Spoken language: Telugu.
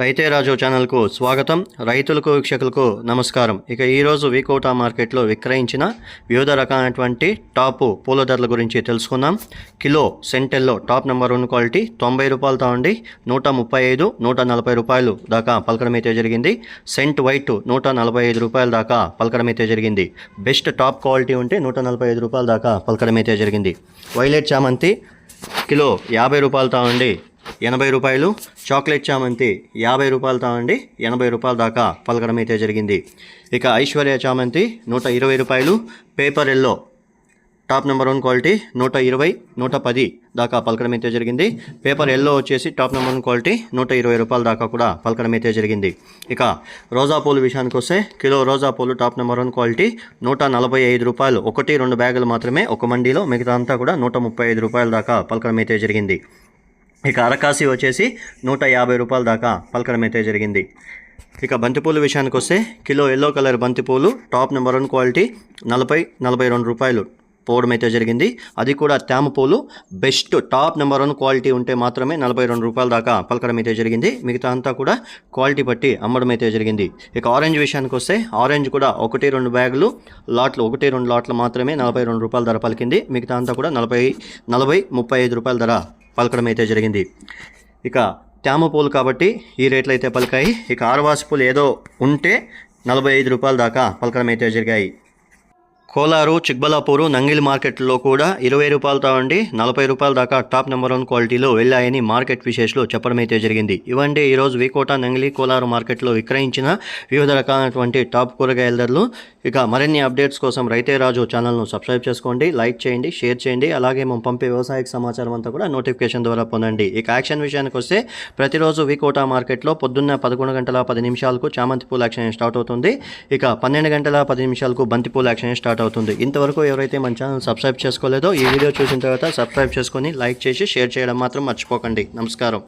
రైతే రాజు ఛానల్కు స్వాగతం. రైతులకు వీక్షకులకు నమస్కారం. ఇక ఈరోజు వీకోటా మార్కెట్లో విక్రయించిన వివిధ రకాలైనటువంటి టాపు పూల ధరల గురించి తెలుసుకుందాం. కిలో సెంటెల్లో టాప్ నెంబర్ వన్ క్వాలిటీ తొంభై రూపాయలతో ఉండి నూట ముప్పై ఐదు నూట నలభై రూపాయలు దాకా పలకడం అయితే జరిగింది. సెంట్ వైట్ నూట నలభై ఐదు రూపాయల దాకా పలకడం అయితే జరిగింది. బెస్ట్ టాప్ క్వాలిటీ ఉంటే నూట నలభై ఐదు రూపాయల దాకా పలకడం అయితే జరిగింది. వైలెట్ చామంతి కిలో యాభై రూపాయలతో ఉండి ఎనభై రూపాయలు. చాక్లెట్ చామంతి యాభై రూపాయలతో అండి ఎనభై రూపాయల దాకా పలకడం అయితే జరిగింది. ఇక ఐశ్వర్య చామంతి నూట ఇరవై రూపాయలు. Paper yellow top number one quality నూట ఇరవై నూట పది దాకా పలకడం అయితే జరిగింది. పేపర్ ఎల్లో వచ్చేసి టాప్ నెంబర్ వన్ క్వాలిటీ నూట ఇరవై రూపాయల దాకా కూడా పలకడం అయితే జరిగింది. ఇక రోజా పూలు విషయానికి వస్తే కిలో రోజా పూలు టాప్ నెంబర్ వన్ క్వాలిటీ నూట నలభై ఐదు రూపాయలు. ఒకటి రెండు బ్యాగులు మాత్రమే ఒక మండీలో మిగతా అంతా కూడా నూట ముప్పై ఐదు రూపాయల దాకా పలకడం అయితే జరిగింది. ఇక అరకాసి వచ్చేసి నూట యాభై రూపాయల దాకా పలకడం అయితే జరిగింది. ఇక బంతిపూలు విషయానికి వస్తే కిలో ఎల్లో కలర్ బంతిపూలు టాప్ నెంబర్ వన్ క్వాలిటీ నలభై నలభై రెండు రూపాయలు పోవడం అయితే జరిగింది. అది కూడా తేమ పూలు best top number one quality ఉంటే మాత్రమే నలభై రెండు రూపాయల దాకా పలకడం అయితే జరిగింది. మిగతా అంతా కూడా క్వాలిటీ బట్టి అమ్మడం అయితే జరిగింది. ఇక ఆరెంజ్ విషయానికి వస్తే ఆరెంజ్ కూడా ఒకటి రెండు బ్యాగులు లాట్లు ఒకటి రెండు లాట్లు మాత్రమే నలభై రెండు రూపాయల ధర పలికింది. మిగతా అంతా కూడా నలభై నలభై ముప్పై ఐదు రూపాయల ధర పలకడం అయితే జరిగింది. ఇక తేమ పూలు కాబట్టి ఈ రేట్లు అయితే పలికాయి. ఇక ఆరవాసి పూలు ఏదో ఉంటే నలభై ఐదు రూపాయల దాకా పలకడం అయితే జరిగాయి. కోలారు చిక్బలాపూరు నంగిలి మార్కెట్లో కూడా ఇరవై రూపాయలతో అండి నలభై రూపాయల దాకా టాప్ నెంబర్ వన్ క్వాలిటీలో వెళ్ళాయని మార్కెట్ విశేషలో చెప్పడం అయితే జరిగింది. ఇవండి ఈరోజు వికోట నంగిలి కోలారు మార్కెట్లో విక్రయించిన వివిధ రకాలైనటువంటి టాప్ కూరగాయల ధరలు. ఇక మరిన్ని అప్డేట్స్ కోసం రైతే రాజు ఛానల్ను సబ్స్క్రైబ్ చేసుకోండి లైక్ చేయండి షేర్ చేయండి అలాగే మేము పంపే వ్యవసాయక సమాచారం అంతా కూడా నోటిఫికేషన్ ద్వారా పొందండి. ఇక యాక్షన్ విషయానికి వస్తే ప్రతిరోజు వికోట మార్కెట్లో పొద్దున్న పదకొండు గంటల పది నిమిషాలకు చామంతి పూల యాక్షన్ స్టార్ట్ అవుతుంది. ఇక పన్నెండు గంటల పది నిమిషాలకు బంతిపూల యాక్షన్ స్టార్ట్ స్టార్ట్ అవుతుంది. ఇంతవరకు ఎవరైతే మన ఛానల్ సబ్స్క్రైబ్ చేసుకోలేదో ఈ వీడియో చూసిన తర్వాత సబ్స్క్రైబ్ చేసుకొని లైక్ చేసి షేర్ చేయడం మాత్రం మర్చిపోకండి. నమస్కారం.